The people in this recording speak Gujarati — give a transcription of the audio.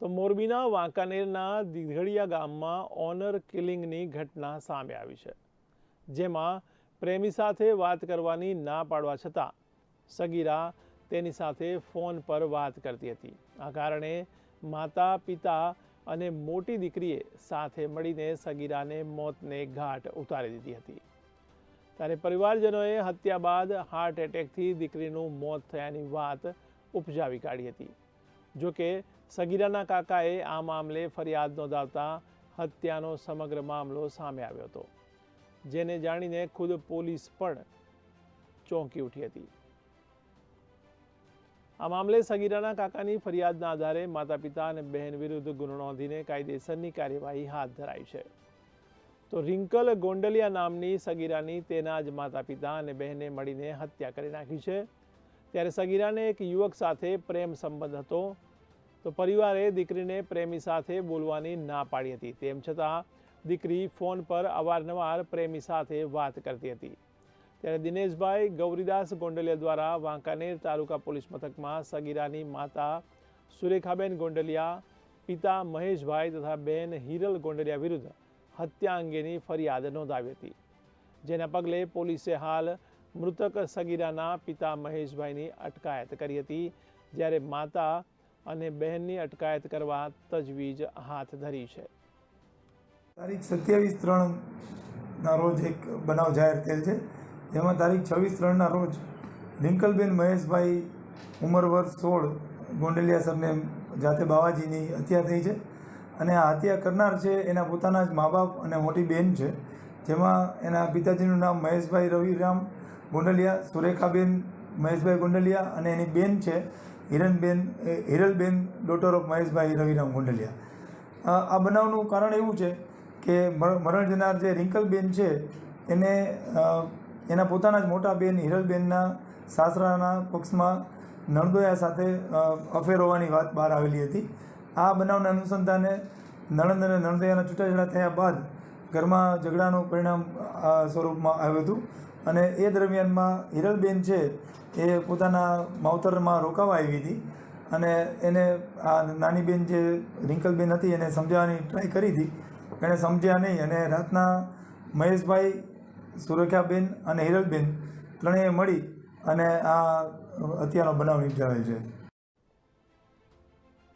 તો મોરબીના વાંકાનેરના દીઘડિયા ગામમાં ઓનર કિલિંગની ઘટના સામે આવી છે, જેમાં પ્રેમી સાથે વાત કરવાની ના પાડવા છતાં સગીરા તેની સાથે ફોન પર વાત કરતી હતી. આ કારણે માતા, પિતા અને મોટી દીકરીએ સાથે મળીને સગીરાને મોતને ઘાટ ઉતારી દીધી હતી. ત્યારે પરિવારજનોએ હત્યા બાદ હાર્ટ એટેકથી દીકરીનું મોત થયાની વાત ઉપજાવી કાઢી હતી. જોકે સગીરાના કાકાએ આ મામલે ફરિયાદ નોંધાવતા હત્યાનો સમગ્ર મામલો સામે આવ્યો હતો, જેને જાણીને ખુદ પોલીસ પણ ચોંકી ઉઠી હતી. આ મામલે સગીરાના કાકાની ફરિયાદના આધારે માતા પિતા અને બહેન વિરુદ્ધ ગુનો નોંધીને કાયદેસરની કાર્યવાહી હાથ ધરાઈ છે. તો રિંકલ ગોંડલિયા નામની સગીરાની તેના જ માતા પિતા અને બહેને મળીને હત્યા કરી નાખી છે. ત્યારે સગીરાને એક યુવક સાથે પ્રેમ સંબંધ હતો. તો પરિવારે દીકરીને પ્રેમી સાથે બોલવાની ના પાડી હતી. તેમ છતાં દીકરી ફોન પર અવારનવાર પ્રેમી સાથે વાત કરતી હતી. ત્યારે દિનેશભાઈ ગૌરીદાસ ગોંડલિયા દ્વારા વાંકાનેર તાલુકા પોલીસ મથકમાં સગીરાની માતા સુરેખાબેન ગોંડલિયા, પિતા મહેશભાઈ તથા બેન હિરલ ગોંડલિયા વિરુદ્ધ હત્યા અંગેની ફરિયાદ નોંધાવી હતી. જેના પગલે પોલીસે હાલ મૃતક સગીરાના પિતા મહેશભાઈની અટકાયત કરી હતી. જ્યારે માતા અને બહેનની અટકાયત કરવા તજવીજ હાથ ધરી છે. તારીખ સત્યાવીસ ત્રણના રોજ એક બનાવ જાહેર થયેલ છે. જેમાં તારીખ છવ્વીસ ત્રણના રોજ રિંકલબેન મહેશભાઈ ઉંમર વર્ષ સોળ ગોંડલિયા સરને જાતે બાવાજીની હત્યા થઈ છે. અને આ હત્યા કરનાર છે એના પોતાના જ મા બાપ અને મોટી બહેન છે. જેમાં એના પિતાજીનું નામ મહેશભાઈ રવિરામ ગોંડલિયા, સુરેખાબેન મહેશભાઈ ગોંડલિયા અને એની બેન છે. હિરણબેન એ હિરલબેન ડોટર ઓફ મહેશભાઈ રવિરામ ગુંડલિયા. આ બનાવનું કારણ એવું છે કે મર- મરણ જનાર જે રિંકલબેન છે, એને એના પોતાના જ મોટા બેન હિરલબેનના સાસરાના પક્ષમાં નણદોયા સાથે અફેર હોવાની વાત બહાર આવેલી હતી. આ બનાવના અનુસંધાને નણંદ અને નણદોયાના છૂટાછેડા થયા બાદ ઘરમાં ઝઘડાનું પરિણામ આ સ્વરૂપમાં આવ્યું હતું. અને એ દરમિયાનમાં હિરલબેન છે એ પોતાના માવતરમાં રોકાવા આવી હતી. અને એને આ નાની બેન જે રિંકલબેન હતી એને સમજાવવાની ટ્રાય કરી હતી. એણે સમજ્યા નહીં અને રાતના મહેશભાઈ સુરખ્યાબેન અને હિરલબેન ત્રણેય મળી અને આ હત્યાનો બનાવ નિપજાવે છે.